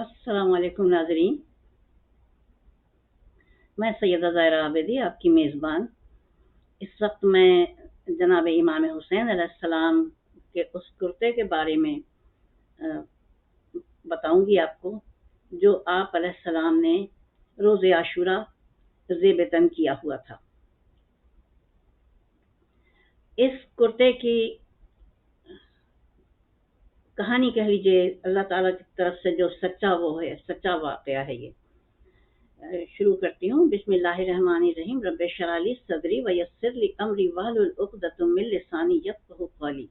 السلام علیکم ناظرین۔ میں سیدہ زائرہ عابدی، آپ کی میزبان۔ اس وقت میں جناب امام حسین علیہ السلام کے اس کرتے کے بارے میں بتاؤں گی آپ کو، جو آپ علیہ السلام نے روز عاشورہ زیب تن کیا ہوا تھا۔ اس کرتے کی کہانی کہہ لیجیے اللہ تعالیٰ کی طرف سے جو سچا وہ ہے، سچا واقعہ ہے یہ۔ شروع کرتی ہوں۔ بسم اللہ الرحمن الرحیم۔ رب شرالی صدری ویسر لی امری والعقدۃ من لسانی یفقهوا قولی۔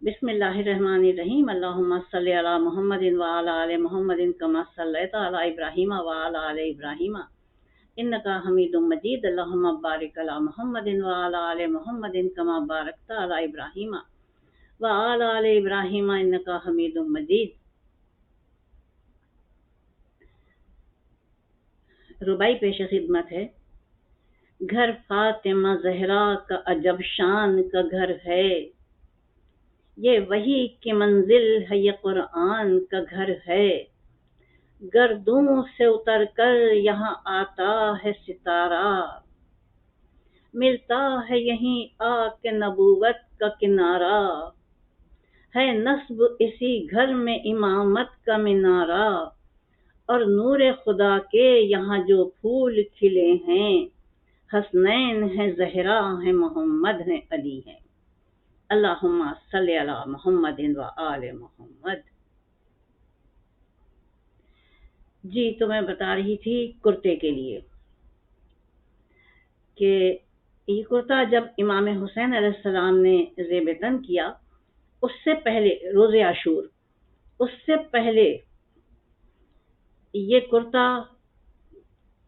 بسم اللہ الرحمن الرحیم۔ اللہم صلی علی محمد وعلی آل محمد کما صلیت علی ابراہیم وعلی آل ابراہیم۔ انکا حمید مجید۔ اللہم بارک علی محمد وعلی آل محمد کما بارکت علی ابراہیم۔ وآل آل ابراہیم انکا حمید مجید ربائی پیش خدمت ہے۔ گھر فاطمہ زہرا کا عجب شان کا گھر ہے۔ یہ وہی کی منزل ہے، یہ قرآن کا گھر ہے۔ گردوں سے اتر کر یہاں آتا ہے ستارہ۔ ملتا ہے یہیں آ کے نبوت کا کنارہ۔ ہے نصب اسی گھر میں امامت کا منارہ اور نور خدا کے یہاں جو پھول کھلے ہیں، حسنین ہیں زہرا ہیں محمد ہیں علی ہیں اللہم صلی علی محمد و آل محمد۔ جی تو میں بتا رہی تھی کرتے کے لیے کہ یہ کرتا جب امام حسین علیہ السلام نے زیبتن کیا اس سے پہلے، روز عاشور، اس سے پہلے یہ کرتا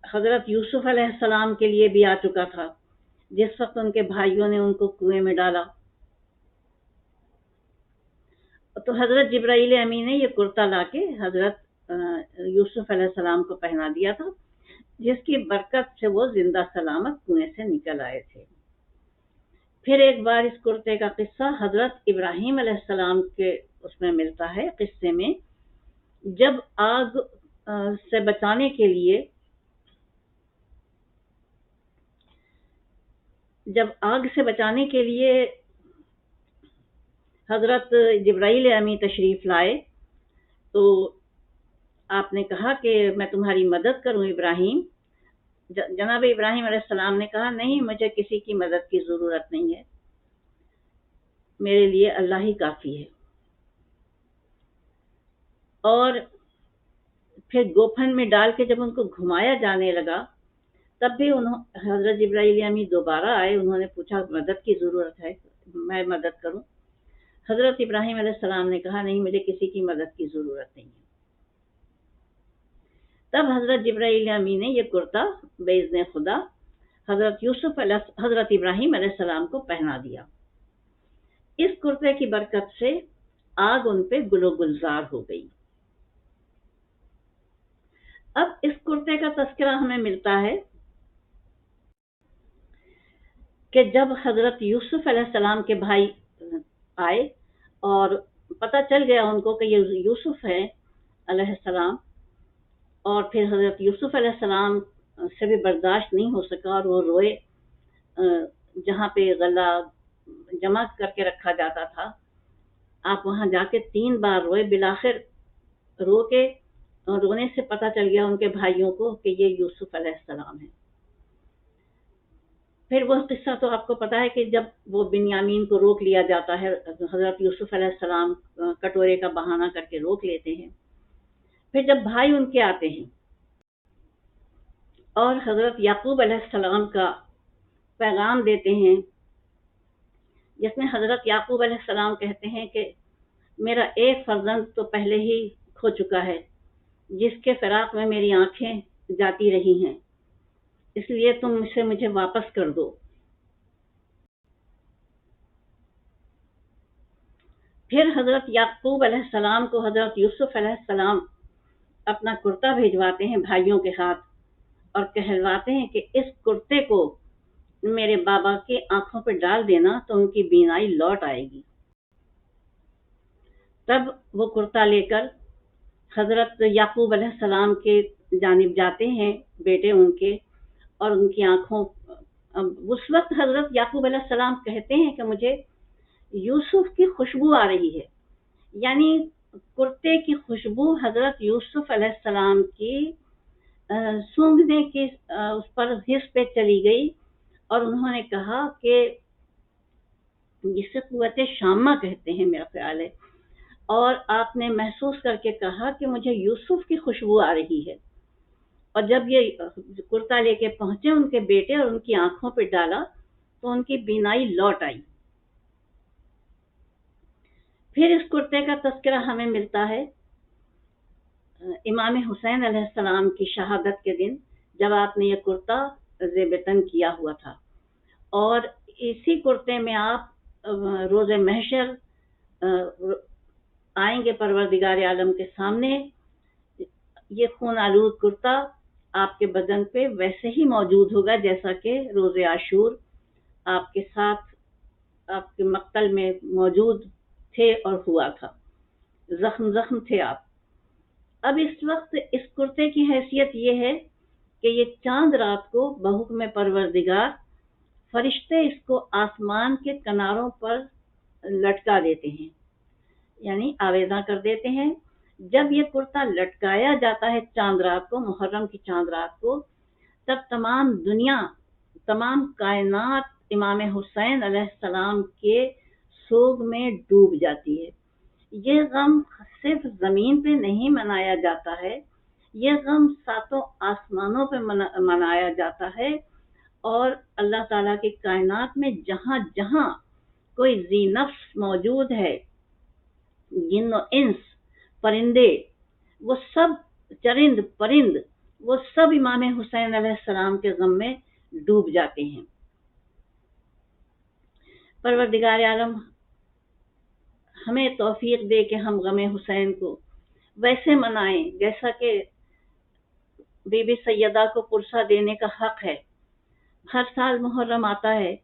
حضرت یوسف علیہ السلام کے لیے بھی آ چکا تھا۔ جس وقت ان کے بھائیوں نے ان کو کنویں میں ڈالا۔ تو حضرت جبرائیل امین نے یہ کرتا لا کے حضرت یوسف علیہ السلام کو پہنا دیا تھا، جس کی برکت سے وہ زندہ سلامت کنویں سے نکل آئے تھے۔ پھر ایک بار اس کرتے کا قصہ حضرت ابراہیم علیہ السلام کے اس میں ملتا ہے قصے میں، جب آگ سے بچانے کے لیے، جب آگ سے بچانے کے لیے حضرت جبرائیل امی تشریف لائے، تو آپ نے کہا کہ میں تمہاری مدد کروں ابراہیم۔ جناب ابراہیم علیہ السلام نے کہا، نہیں، مجھے کسی کی مدد کی ضرورت نہیں ہے۔ میرے لیے اللہ ہی کافی ہے۔ اور پھر گوفن میں ڈال کے جب ان کو گھمایا جانے لگا، تب بھی انہوں، حضرت ابراہیل امی دوبارہ آئے۔ انہوں نے پوچھا، مدد کی ضرورت ہے؟ میں مدد کروں؟ حضرت ابراہیم علیہ السلام نے کہا، نہیں، مجھے کسی کی مدد کی ضرورت نہیں ہے۔ تب حضرت جبرائیل امی نے یہ کرتا بیزن خدا، حضرت یوسف علیہ حضرت ابراہیم علیہ السلام کو پہنا دیا۔ اس کرتے کی برکت سے آگ ان پہ گلو گلزار ہو گئی۔ اب اس کرتے کا تذکرہ ہمیں ملتا ہے کہ جب حضرت یوسف علیہ السلام کے بھائی آئے اور پتہ چل گیا ان کو کہ یہ یوسف ہے علیہ السلام اور پھر حضرت یوسف علیہ السلام سے بھی برداشت نہیں ہو سکا اور وہ روئے جہاں پہ غلہ جمع کر کے رکھا جاتا تھا۔ آپ وہاں جا کے تین بار روئے بلاخر رو کے رونے سے پتہ چل گیا ان کے بھائیوں کو کہ یہ یوسف علیہ السلام ہے پھر وہ قصہ تو آپ کو پتا ہے کہ جب وہ بنیامین کو روک لیا جاتا ہے، حضرت یوسف علیہ السلام کٹورے کا بہانہ کر کے روک لیتے ہیں۔ پھر جب بھائی ان کے آتے ہیں اور حضرت یعقوب علیہ السلام کا پیغام دیتے ہیں، جس میں حضرت یعقوب علیہ السلام کہتے ہیں کہ میرا ایک فرزند تو پہلے ہی کھو چکا ہے، جس کے فراق میں میری آنکھیں جاتی رہی ہیں، اس لیے تم اسے مجھے واپس کر دو۔ پھر حضرت یعقوب علیہ السلام کو حضرت یوسف علیہ السلام اپنا کرتا بھیجواتے ہیں بھائیوں کے ہاتھ اور کہلواتے ہیں کہ اس کرتے کو میرے بابا کی آنکھوں پہ ڈال دینا تو ان کی بینائی لوٹ آئے گی۔ تب وہ کرتا لے کر حضرت یعقوب علیہ السلام کے جانب جاتے ہیں بیٹے ان کے اور ان کی آنکھوں اس وقت حضرت یعقوب علیہ السلام کہتے ہیں کہ مجھے یوسف کی خوشبو آ رہی ہے۔ یعنی کرتے کی خوشبو حضرت یوسف علیہ السلام کی سونگنے کی اس پر حص پہ چلی گئی اور انہوں نے کہا کہ جسے قوت شامہ کہتے ہیں میرا خیال ہے اور آپ نے محسوس کر کے کہا کہ مجھے یوسف کی خوشبو آ رہی ہے۔ اور جب یہ کرتا لے کے پہنچے، ان کے بیٹے اور ان کی آنکھوں پہ ڈالا تو ان کی بینائی لوٹ آئی۔ پھر اس کرتے کا تذکرہ ہمیں ملتا ہے، امام حسین علیہ السلام کی شہادت کے دن جب آپ نے یہ کرتا زیبتن کیا ہوا تھا۔ اور اسی کرتے میں آپ، روز محشر، آئیں گے پروردگار عالم کے سامنے۔ یہ خون آلود کرتا آپ کے بدن پہ ویسے ہی موجود ہوگا جیسا کہ روز عاشور آپ کے ساتھ، آپ کے مقتل میں موجود تھے اور ہوا تھا۔ زخم زخم تھے آپ۔ اب اس وقت اس کرتے کی حیثیت یہ ہے کہ یہ چاند رات کو بحکم پروردگار فرشتے اس کو آسمان کے کناروں پر لٹکا دیتے ہیں یعنی آویزاں کر دیتے ہیں۔ جب یہ کرتا لٹکایا جاتا ہے چاند رات کو، محرم کی چاند رات کو، تب تمام دنیا، تمام کائنات امام حسین علیہ السلام کے سوگ میں ڈوب جاتی ہے۔ یہ غم صرف زمین پہ نہیں منایا جاتا ہے، یہ غم ساتوں آسمانوں پہ منایا جاتا ہے۔ اور اللہ تعالیٰ کی کائنات میں جہاں جہاں کوئی زی نفس موجود ہے، جن و انس، پرندے، وہ سب چرند پرند، وہ سب امام حسین علیہ السلام کے غم میں ڈوب جاتے ہیں۔ پروردگار عالم ہمیں توفیق دے کہ ہم غم حسین کو ویسے منائیں، جیسا کہ بی بی سیدہ کو پرسہ دینے کا حق ہے۔ ہر سال محرم آتا ہے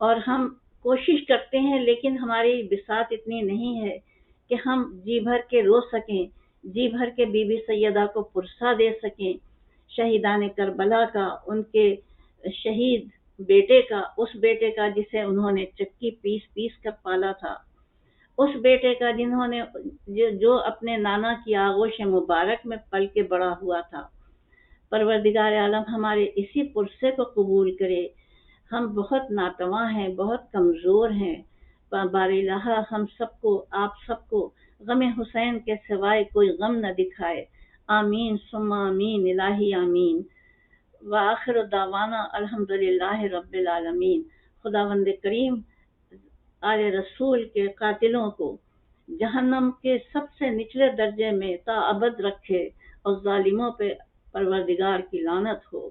اور ہم کوشش کرتے ہیں، لیکن ہماری بسات اتنی نہیں ہے کہ ہم جی بھر کے رو سکیں جی بھر کے بی بی سیدہ کو پرسہ دے سکیں۔ شہیدان کربلا کا، ان کے شہید بیٹے کا، اس بیٹے کا جسے انہوں نے چکی پیس پیس کر پالا تھا۔ اس بیٹے کا جنہوں نے جو اپنے نانا کی آغوش مبارک میں پل کے بڑا ہوا تھا۔ پروردگار عالم ہمارے اسی پرسے کو قبول کرے۔ ہم بہت ناتواں ہیں، بہت کمزور ہیں۔ بار الہ، ہم سب کو، آپ سب کو غم حسین کے سوائے کوئی غم نہ دکھائے۔ آمین سم آمین، الہی آمین۔ وآخر دعوانا الحمد للہ رب العالمین۔ خداوند کریم آل رسول کے قاتلوں کو جہنم کے سب سے نچلے درجے میں تا ابد رکھے اور ظالموں پہ پروردگار کی لانت ہو۔